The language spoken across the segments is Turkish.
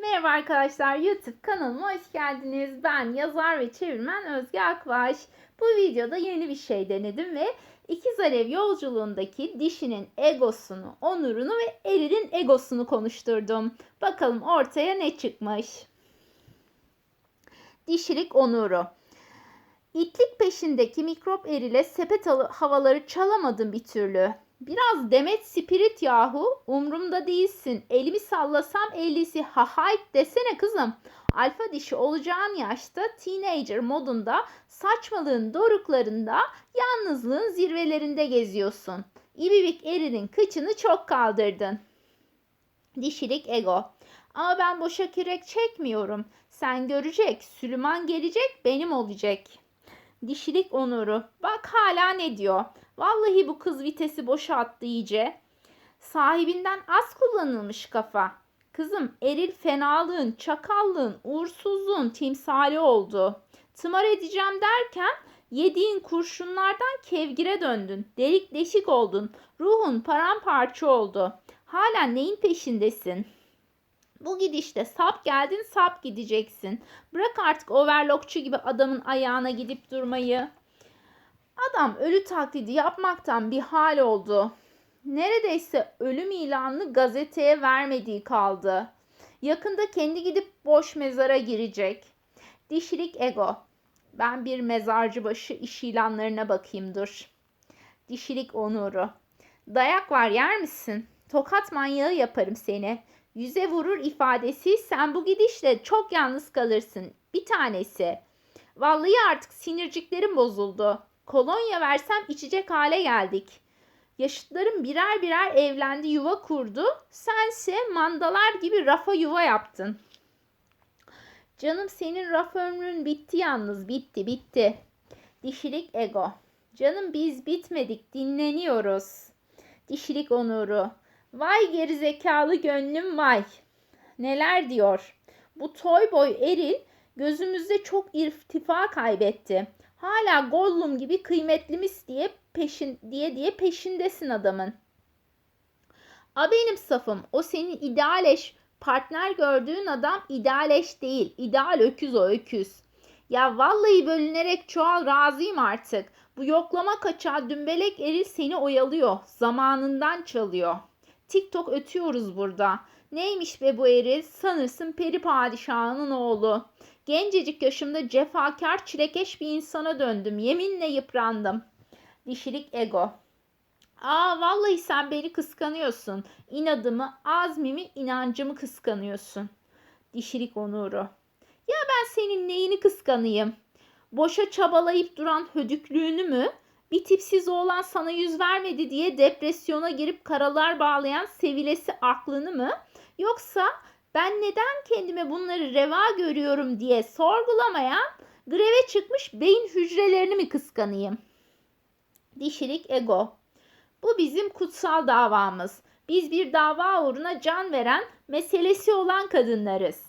Merhaba arkadaşlar YouTube kanalıma hoş geldiniz. Ben yazar ve çevirmen Özge Akbaş. Bu videoda yeni bir şey denedim ve ikiz alev yolculuğundaki dişinin egosunu, onurunu ve erinin egosunu konuşturdum. Bakalım ortaya ne çıkmış. Dişilik onuru. İtlik peşindeki mikrop eriyle sepet havaları çalamadım bir türlü. Biraz Demet Spirit yahu. Umrumda değilsin. Elimi sallasam ellisi ha hayt desene kızım. Alfa dişi olacağın yaşta teenager modunda saçmalığın doruklarında yalnızlığın zirvelerinde geziyorsun. İbibik erinin kıçını çok kaldırdın. Dişilik ego. Ama ben boşa kürek çekmiyorum. Sen görecek. Süleyman gelecek benim olacak. Dişilik onuru. Bak hala ne diyor. Vallahi bu kız vitesi boşa attı iyice. Sahibinden az kullanılmış kafa. Kızım eril fenalığın, çakallığın, uğursuzluğun timsali oldu. Tımar edeceğim derken yediğin kurşunlardan kevgire döndün. Delik deşik oldun. Ruhun paramparça oldu. Hala neyin peşindesin? Bu gidişte sap geldin sap gideceksin. Bırak artık overlockçu gibi adamın ayağına gidip durmayı. Adam ölü taklidi yapmaktan bir hal oldu. Neredeyse ölüm ilanını gazeteye vermediği kaldı. Yakında kendi gidip boş mezara girecek. Dişilik ego. Ben bir mezarcı başı iş ilanlarına bakayım dur. Dişilik onuru. Dayak var yer misin? Tokat manyağı yaparım seni. Yüze vurur ifadesi sen bu gidişle çok yalnız kalırsın. Bir tanesi. Vallahi artık sinirciklerim bozuldu. Kolonya versem içecek hale geldik. Yaşıtlarım birer birer evlendi, yuva kurdu. Sense mandalar gibi rafa yuva yaptın. Canım senin raf ömrün bitti yalnız, bitti, bitti. Dişilik ego. Canım biz bitmedik, dinleniyoruz. Dişilik onuru. Vay gerizekalı gönlüm vay. Neler diyor. Bu toy boy eril gözümüzde çok irtifa kaybetti. Hala Gollum gibi kıymetlimiz diye peşin diye diye peşindesin adamın. A benim safım. O senin ideal eş, partner gördüğün adam ideal eş değil. İdeal öküz o öküz. Ya vallahi bölünerek çoğal razıyım artık. Bu yoklama kaçağı dümbelek eril seni oyalıyor. Zamanından çalıyor. TikTok ötüyoruz burada. Neymiş be bu eril? Sanırsın peri padişahının oğlu. Gencecik yaşımda cefakar çilekeş bir insana döndüm. Yeminle yıprandım. Dişilik ego. Aa vallahi sen beni kıskanıyorsun. İnadımı, azmimi, inancımı kıskanıyorsun. Dişilik onuru. Ya ben senin neyini kıskanayım? Boşa çabalayıp duran hödüklüğünü mü? Bir tipsiz oğlan sana yüz vermedi diye depresyona girip karalar bağlayan sevilesi aklını mı? Yoksa ben neden kendime bunları reva görüyorum diye sorgulamayan greve çıkmış beyin hücrelerini mi kıskanayım? Dişilik ego. Bu bizim kutsal davamız. Biz bir dava uğruna can veren, meselesi olan kadınlarız.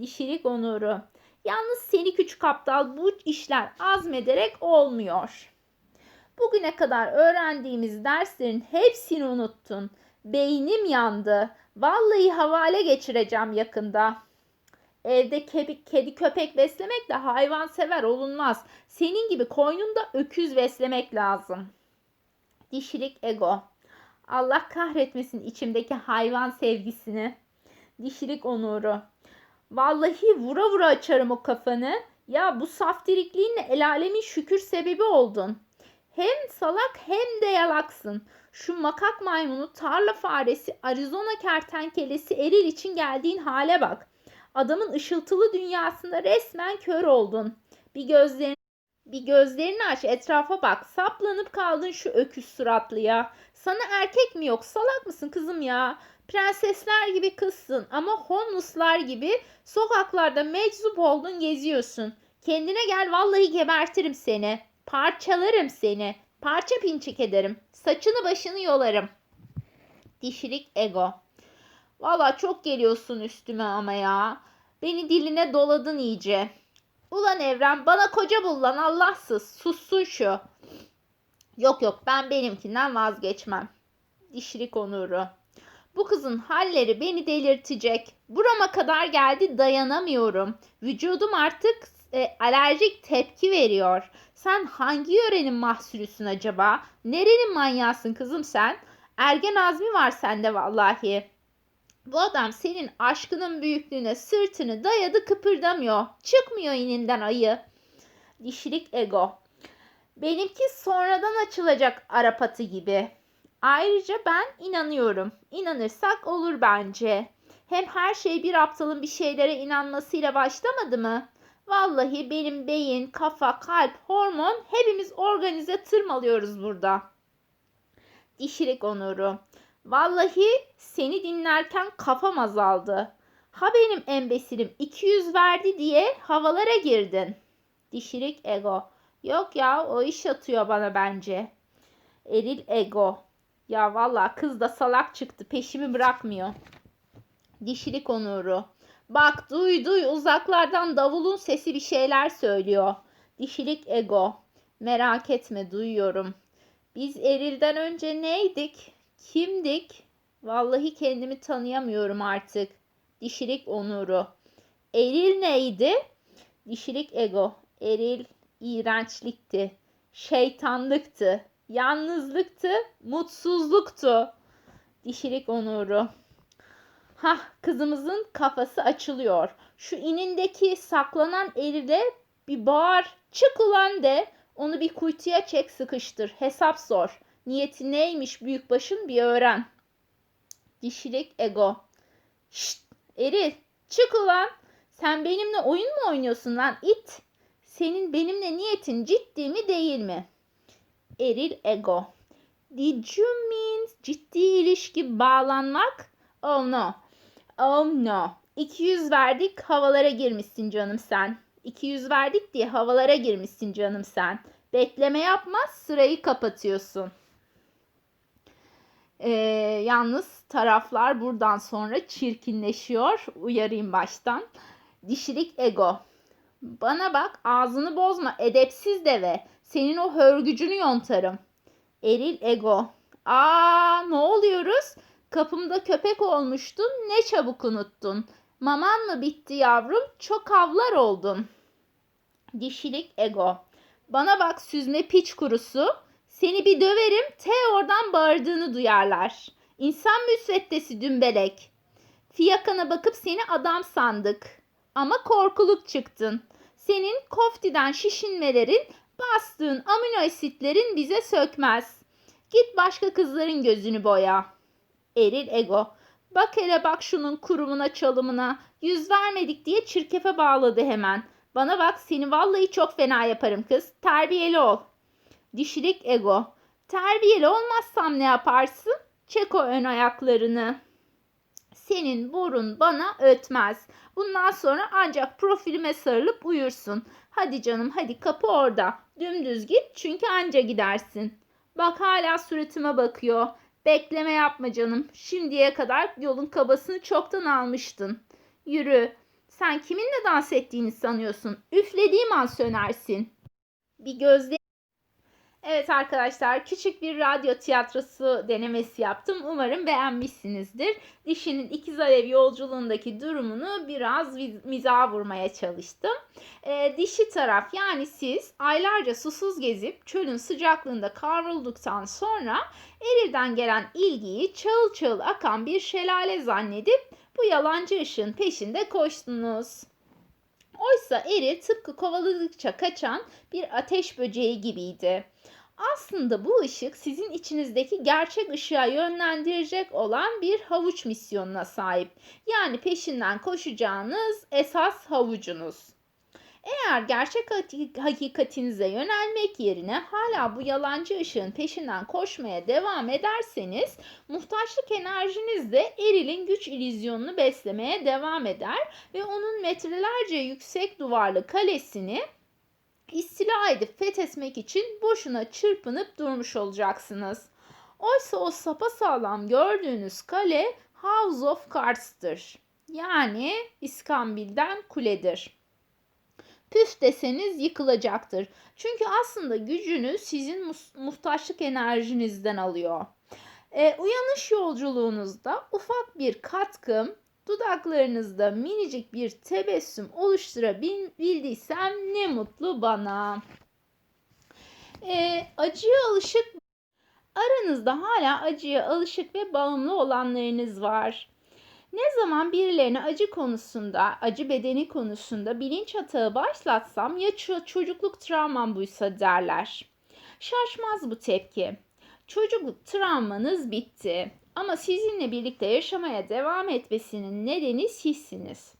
Dişilik onuru. Yalnız seni küçük aptal bu işler azmederek olmuyor. Bugüne kadar öğrendiğimiz derslerin hepsini unuttun. Beynim yandı. Vallahi havale geçireceğim yakında. Evde kedi, kedi köpek beslemek de hayvan sever olunmaz. Senin gibi koynunda öküz beslemek lazım. Dişilik ego. Allah kahretmesin içimdeki hayvan sevgisini. Dişilik onuru. Vallahi vura vura açarım o kafanı. Ya bu saftirikliğinle el alemin şükür sebebi oldun. Hem salak hem de yalaksın. Şu makak maymunu, tarla faresi, Arizona kertenkelesi eril için geldiğin hale bak. Adamın ışıltılı dünyasında resmen kör oldun. Bir gözlerini bir gözlerini aç etrafa bak. Saplanıp kaldın şu öküz suratlıya. Sana erkek mi yok? Salak mısın kızım ya? Prensesler gibi kızsın ama homeless'lar gibi sokaklarda meczup oldun geziyorsun. Kendine gel vallahi gebertirim seni. Parçalarım seni. Parça pinçik ederim. Saçını başını yolarım. Dişilik ego. Valla çok geliyorsun üstüme ama ya. Beni diline doladın iyice. Ulan Evren bana koca bul lan Allahsız. Sussun şu. Yok yok ben benimkinden vazgeçmem. Dişilik onuru. Bu kızın halleri beni delirtecek. Burama kadar geldi dayanamıyorum. Vücudum artık e, alerjik tepki veriyor. Sen hangi yörenin mahsulüsün acaba? Nerenin manyasın kızım sen? Ergen azmi var sende vallahi. Bu adam senin aşkının büyüklüğüne sırtını dayadı kıpırdamıyor. Çıkmıyor ininden ayı. Dişilik ego. Benimki sonradan açılacak Arap atı gibi. Ayrıca ben inanıyorum. İnanırsak olur bence. Hem her şey bir aptalın bir şeylere inanmasıyla başlamadı mı? Vallahi benim beyin, kafa, kalp, hormon hepimiz organize tırmalıyoruz burada. Dişilik onuru. Vallahi seni dinlerken kafam azaldı. Ha benim embesilim 200 verdi diye havalara girdin. Dişilik ego. Yok ya o iş atıyor bana bence. Eril ego. Ya valla kız da salak çıktı peşimi bırakmıyor. Dişilik onuru. Bak duy duy uzaklardan davulun sesi bir şeyler söylüyor. Dişilik ego. Merak etme duyuyorum. Biz Eril'den önce neydik? Kimdik? Vallahi kendimi tanıyamıyorum artık. Dişilik onuru. Eril neydi? Dişilik ego. Eril iğrençlikti. Şeytanlıktı. Yalnızlıktı. Mutsuzluktu. Dişilik onuru. Hah kızımızın kafası açılıyor. Şu inindeki saklanan erile bir bağır. Çık ulan de. Onu bir kuytuya çek sıkıştır. Hesap sor. Niyeti neymiş büyükbaşın bir öğren. Dişilik ego. Şşt eril çık ulan. Sen benimle oyun mu oynuyorsun lan it? Senin benimle niyetin ciddi mi değil mi? Eril ego. Did you mean ciddi ilişki bağlanmak? Oh no. Oh no. 200 verdik havalara girmişsin canım sen. 200 verdik diye havalara girmişsin canım sen. Bekleme yapma sırayı kapatıyorsun. Ee, yalnız taraflar buradan sonra çirkinleşiyor. Uyarayım baştan. Dişilik ego. Bana bak ağzını bozma edepsiz deve. Senin o hörgücünü yontarım. Eril ego. Aa ne oluyoruz? Kapımda köpek olmuştun ne çabuk unuttun. Maman mı bitti yavrum? Çok avlar oldun. Dişilik ego. Bana bak süzme piç kurusu. Seni bir döverim te oradan bağırdığını duyarlar. İnsan müsveddesi dümbelek. Fiyakana bakıp seni adam sandık. Ama korkuluk çıktın. Senin koftiden şişinmelerin, bastığın amino asitlerin bize sökmez. Git başka kızların gözünü boya. Eril ego. Bak hele bak şunun kurumuna çalımına. Yüz vermedik diye çirkefe bağladı hemen. Bana bak seni vallahi çok fena yaparım kız. Terbiyeli ol. Dişilik ego. Terbiyeli olmazsam ne yaparsın? Çek o ön ayaklarını. Senin burun bana ötmez. Bundan sonra ancak profilime sarılıp uyursun. Hadi canım hadi kapı orada. Dümdüz git çünkü anca gidersin. Bak hala suratıma bakıyor. Bekleme yapma canım. Şimdiye kadar yolun kabasını çoktan almıştın. Yürü. Sen kiminle dans ettiğini sanıyorsun? Üflediğim an sönersin. Bir gözle Evet arkadaşlar küçük bir radyo tiyatrosu denemesi yaptım. Umarım beğenmişsinizdir. Dişinin ikiz alev yolculuğundaki durumunu biraz mizaha vurmaya çalıştım. E, dişi taraf yani siz aylarca susuz gezip çölün sıcaklığında kavrulduktan sonra erilden gelen ilgiyi çağıl çağıl akan bir şelale zannedip bu yalancı ışığın peşinde koştunuz. Oysa eri tıpkı kovaladıkça kaçan bir ateş böceği gibiydi. Aslında bu ışık sizin içinizdeki gerçek ışığa yönlendirecek olan bir havuç misyonuna sahip. Yani peşinden koşacağınız esas havucunuz. Eğer gerçek hakikatinize yönelmek yerine hala bu yalancı ışığın peşinden koşmaya devam ederseniz muhtaçlık enerjiniz de erilin güç ilizyonunu beslemeye devam eder ve onun metrelerce yüksek duvarlı kalesini istila edip fethetmek için boşuna çırpınıp durmuş olacaksınız. Oysa o sapasağlam gördüğünüz kale House of Cards'tır. Yani İskambil'den kuledir. Püf deseniz yıkılacaktır. Çünkü aslında gücünü sizin muhtaçlık enerjinizden alıyor. E, uyanış yolculuğunuzda ufak bir katkım, dudaklarınızda minicik bir tebessüm oluşturabildiysem ne mutlu bana. E, acıya alışık aranızda hala acıya alışık ve bağımlı olanlarınız var. Ne zaman birilerine acı konusunda, acı bedeni konusunda bilinç atağı başlatsam ya çocukluk travmam buysa derler. Şaşmaz bu tepki. Çocukluk travmanız bitti. Ama sizinle birlikte yaşamaya devam etmesinin nedeni sizsiniz.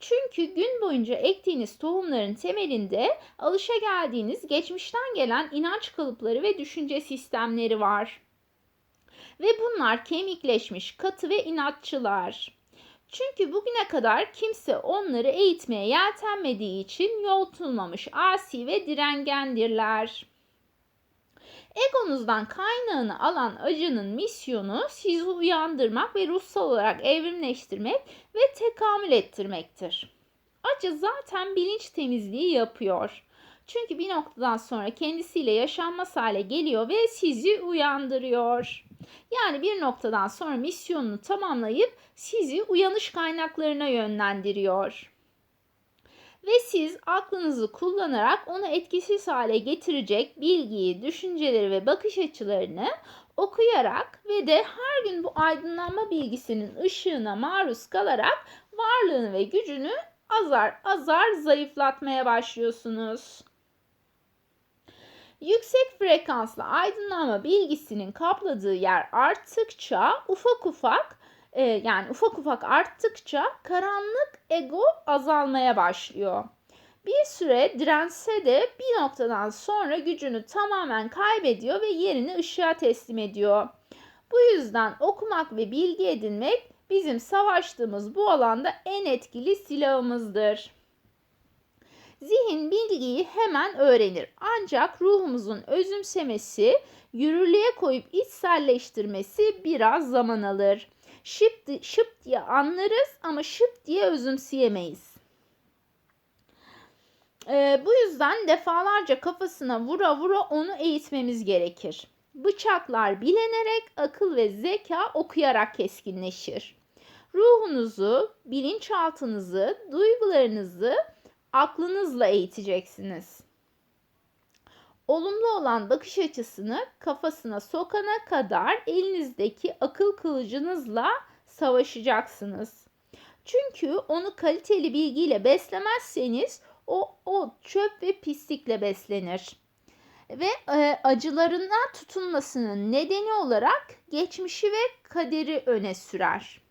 Çünkü gün boyunca ektiğiniz tohumların temelinde alışa geldiğiniz geçmişten gelen inanç kalıpları ve düşünce sistemleri var. Ve bunlar kemikleşmiş, katı ve inatçılar. Çünkü bugüne kadar kimse onları eğitmeye yeltenmediği için yol tutulmamış asi ve direngendirler. Egonuzdan kaynağını alan acının misyonu sizi uyandırmak ve ruhsal olarak evrimleştirmek ve tekamül ettirmektir. Acı zaten bilinç temizliği yapıyor. Çünkü bir noktadan sonra kendisiyle yaşanmaz hale geliyor ve sizi uyandırıyor. Yani bir noktadan sonra misyonunu tamamlayıp sizi uyanış kaynaklarına yönlendiriyor ve siz aklınızı kullanarak onu etkisiz hale getirecek bilgiyi, düşünceleri ve bakış açılarını okuyarak ve de her gün bu aydınlanma bilgisinin ışığına maruz kalarak varlığını ve gücünü azar azar zayıflatmaya başlıyorsunuz. Yüksek frekanslı aydınlanma bilgisinin kapladığı yer arttıkça ufak ufak e, yani ufak ufak arttıkça karanlık ego azalmaya başlıyor. Bir süre dirense de bir noktadan sonra gücünü tamamen kaybediyor ve yerini ışığa teslim ediyor. Bu yüzden okumak ve bilgi edinmek bizim savaştığımız bu alanda en etkili silahımızdır. Zihin bilgiyi hemen öğrenir. Ancak ruhumuzun özümsemesi, yürürlüğe koyup içselleştirmesi biraz zaman alır şıp, şıp diye anlarız ama şıp diye özümseyemeyiz. Ee, bu yüzden defalarca kafasına vura vura onu eğitmemiz gerekir. Bıçaklar bilenerek, akıl ve zeka okuyarak keskinleşir. Ruhunuzu, bilinçaltınızı, duygularınızı aklınızla eğiteceksiniz olumlu olan bakış açısını kafasına sokana kadar elinizdeki akıl kılıcınızla savaşacaksınız. Çünkü onu kaliteli bilgiyle beslemezseniz o, o çöp ve pislikle beslenir. Ve e, acılarına tutunmasının nedeni olarak geçmişi ve kaderi öne sürer.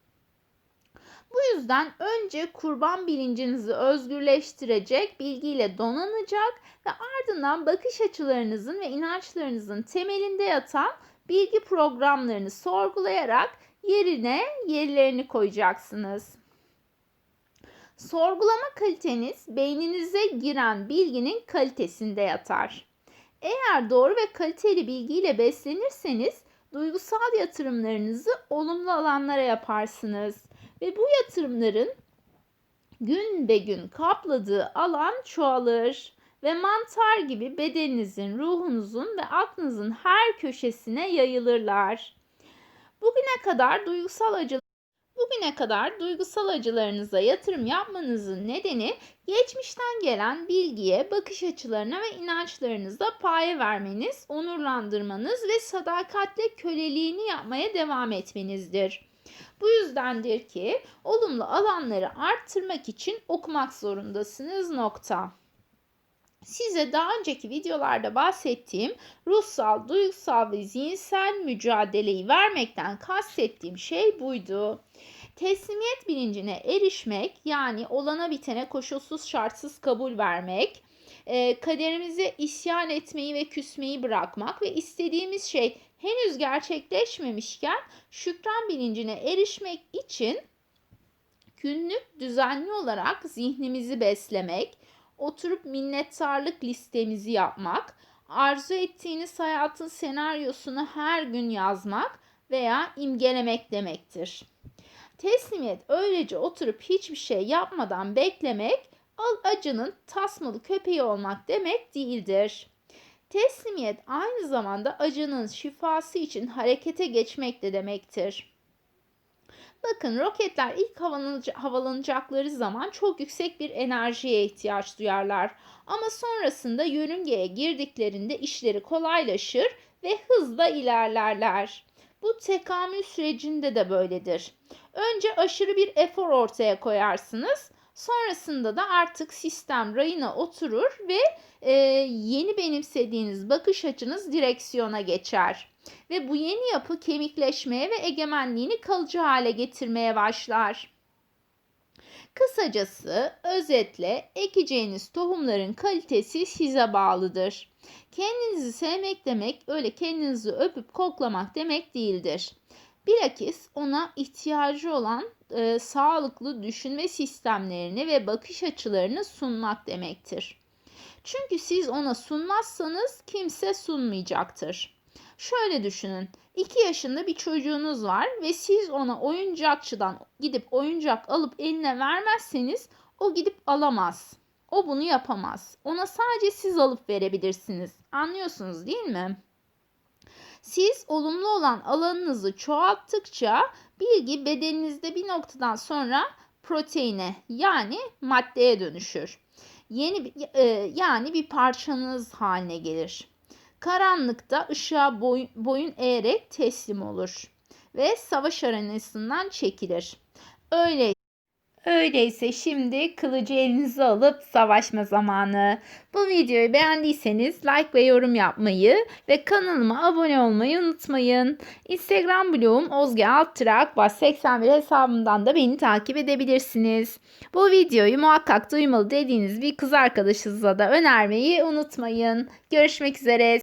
Bu yüzden önce kurban bilincinizi özgürleştirecek, bilgiyle donanacak ve ardından bakış açılarınızın ve inançlarınızın temelinde yatan bilgi programlarını sorgulayarak yerine yerlerini koyacaksınız. Sorgulama kaliteniz beyninize giren bilginin kalitesinde yatar. Eğer doğru ve kaliteli bilgiyle beslenirseniz duygusal yatırımlarınızı olumlu alanlara yaparsınız ve bu yatırımların gün be gün kapladığı alan çoğalır ve mantar gibi bedeninizin, ruhunuzun ve aklınızın her köşesine yayılırlar. Bugüne kadar duygusal acı Bugüne kadar duygusal acılarınıza yatırım yapmanızın nedeni geçmişten gelen bilgiye, bakış açılarına ve inançlarınıza paye vermeniz, onurlandırmanız ve sadakatle köleliğini yapmaya devam etmenizdir. Bu yüzdendir ki olumlu alanları arttırmak için okumak zorundasınız nokta. Size daha önceki videolarda bahsettiğim ruhsal, duygusal ve zihinsel mücadeleyi vermekten kastettiğim şey buydu. Teslimiyet bilincine erişmek yani olana bitene koşulsuz şartsız kabul vermek, e, kaderimize isyan etmeyi ve küsmeyi bırakmak ve istediğimiz şey henüz gerçekleşmemişken şükran bilincine erişmek için günlük düzenli olarak zihnimizi beslemek, oturup minnettarlık listemizi yapmak, arzu ettiğiniz hayatın senaryosunu her gün yazmak veya imgelemek demektir. Teslimiyet öylece oturup hiçbir şey yapmadan beklemek acının tasmalı köpeği olmak demek değildir. Teslimiyet aynı zamanda acının şifası için harekete geçmek de demektir. Bakın roketler ilk havalanacakları zaman çok yüksek bir enerjiye ihtiyaç duyarlar. Ama sonrasında yörüngeye girdiklerinde işleri kolaylaşır ve hızla ilerlerler. Bu tekamül sürecinde de böyledir. Önce aşırı bir efor ortaya koyarsınız. Sonrasında da artık sistem rayına oturur ve e, yeni benimsediğiniz bakış açınız direksiyona geçer. Ve bu yeni yapı kemikleşmeye ve egemenliğini kalıcı hale getirmeye başlar. Kısacası özetle ekeceğiniz tohumların kalitesi size bağlıdır. Kendinizi sevmek demek öyle kendinizi öpüp koklamak demek değildir. Bilakis ona ihtiyacı olan e, sağlıklı düşünme sistemlerini ve bakış açılarını sunmak demektir. Çünkü siz ona sunmazsanız kimse sunmayacaktır. Şöyle düşünün. 2 yaşında bir çocuğunuz var ve siz ona oyuncakçıdan gidip oyuncak alıp eline vermezseniz o gidip alamaz. O bunu yapamaz. Ona sadece siz alıp verebilirsiniz. Anlıyorsunuz değil mi? Siz olumlu olan alanınızı çoğalttıkça bilgi bedeninizde bir noktadan sonra proteine yani maddeye dönüşür. Yeni e, yani bir parçanız haline gelir. Karanlıkta ışığa boy- boyun eğerek teslim olur ve savaş arenasından çekilir. Öyle Öyleyse şimdi kılıcı elinize alıp savaşma zamanı. Bu videoyu beğendiyseniz like ve yorum yapmayı ve kanalıma abone olmayı unutmayın. Instagram blogum Ozge Alttırak 81 hesabımdan da beni takip edebilirsiniz. Bu videoyu muhakkak duymalı dediğiniz bir kız arkadaşınıza da önermeyi unutmayın. Görüşmek üzere.